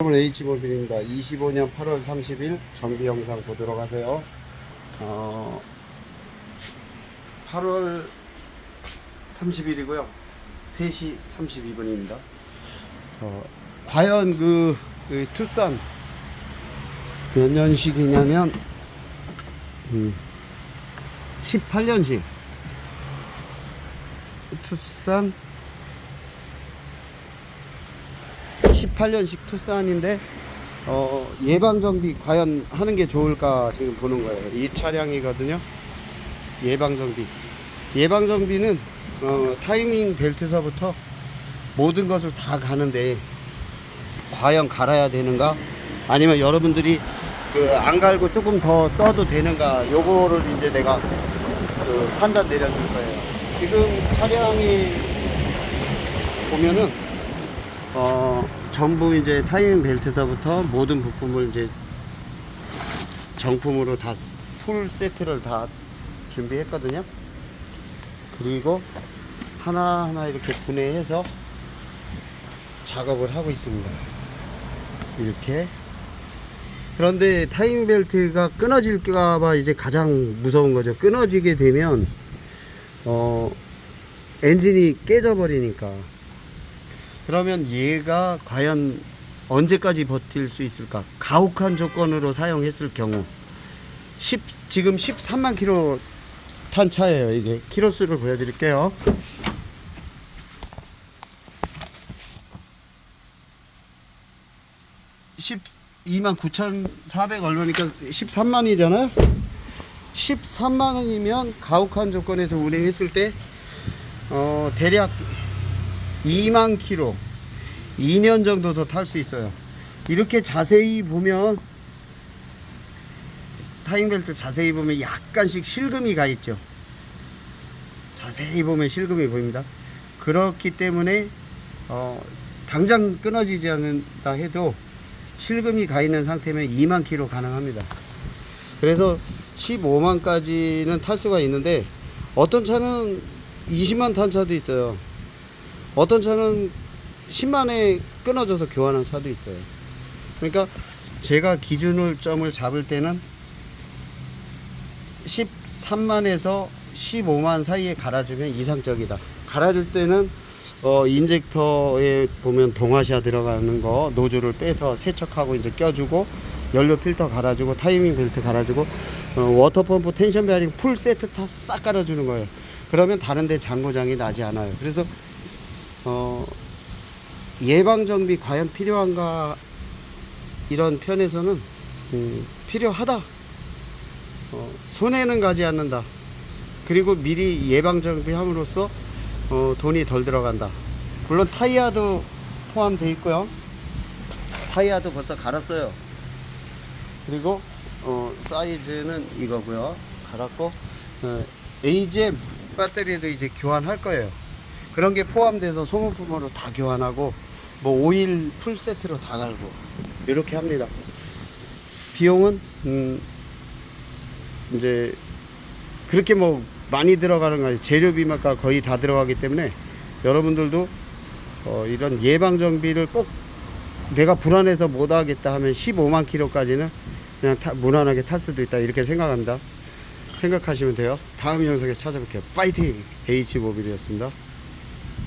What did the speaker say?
여러분 H모빌입니다. 25년 8월 30일 정비 영상 보도록 하세요. 어, 8월 30일이고요. 3시 32분입니다. 어, 과연 그, 그 투싼 몇 년식이냐면 음, 18년식 투싼 18년식 투싼인데 어, 예방 정비 과연 하는 게 좋을까 지금 보는 거예요. 이 차량이거든요. 예방 정비. 예방 정비는 어, 타이밍 벨트서부터 모든 것을 다 가는데 과연 갈아야 되는가? 아니면 여러분들이 그 안 갈고 조금 더 써도 되는가? 요거를 이제 내가 그 판단 내려줄 거예요. 지금 차량이 보면은 어 전부 이제 타이밍 벨트서부터 모든 부품을 이제 정품으로 다 풀 세트를 다 준비했거든요. 그리고 하나하나 이렇게 분해해서 작업을 하고 있습니다. 이렇게. 그런데 타이밍 벨트가 끊어질까봐 이제 가장 무서운 거죠. 끊어지게 되면, 어, 엔진이 깨져버리니까. 그러면 얘가 과연 언제까지 버틸 수 있을까? 가혹한 조건으로 사용했을 경우 10 지금 13만 킬로 탄 차예요. 이게 키로수를 보여드릴게요. 12만 9,400 얼마니까 13만이잖아요. 13만 원이면 가혹한 조건에서 운행했을 때 어, 대략 2만 킬로. 2년 정도 더 탈 수 있어요. 이렇게 자세히 보면 타임벨트 자세히 보면 약간씩 실금이 가 있죠. 자세히 보면 실금이 보입니다. 그렇기 때문에 어, 당장 끊어지지 않는다 해도 실금이 가 있는 상태면 2만 킬로 가능합니다. 그래서 15만까지는 탈 수가 있는데 어떤 차는 20만 탄 차도 있어요 어떤 차는 10만에 끊어져서 교환한 차도 있어요. 그러니까 제가 기준을 점을 잡을 때는 13만에서 15만 사이에 갈아주면 이상적이다. 갈아줄 때는 어, 인젝터에 보면 동아시아 들어가는 거 노즐을 빼서 세척하고 이제 껴주고 연료 필터 갈아주고 타이밍 벨트 갈아주고 어, 워터펌프 텐션 베어링 풀 세트 다 싹 갈아주는 거예요. 그러면 다른데 장고장이 나지 않아요. 그래서 어, 예방 정비 과연 필요한가 이런 편에서는 음, 필요하다. 어, 손해는 가지 않는다. 그리고 미리 예방 정비함으로써 어, 돈이 덜 들어간다. 물론 타이어도 포함되어 있고요. 타이어도 벌써 갈았어요. 그리고 어, 사이즈는 이거고요. 갈았고 어, AGM 배터리도 이제 교환할 거예요. 그런 게 포함돼서 소모품으로 다 교환하고 뭐 오일 풀 세트로 다 갈고 이렇게 합니다. 비용은 음 이제 그렇게 뭐 많이 들어가는 거 아니에요. 재료비가 거의 다 들어가기 때문에 여러분들도 어 이런 예방 정비를 꼭 내가 불안해서 못 하겠다 하면 15만 킬로까지는 그냥 타, 무난하게 탈 수도 있다 이렇게 생각합니다. 생각하시면 돼요. 다음 영상에 찾아뵐게요. 파이팅! H모빌이었습니다.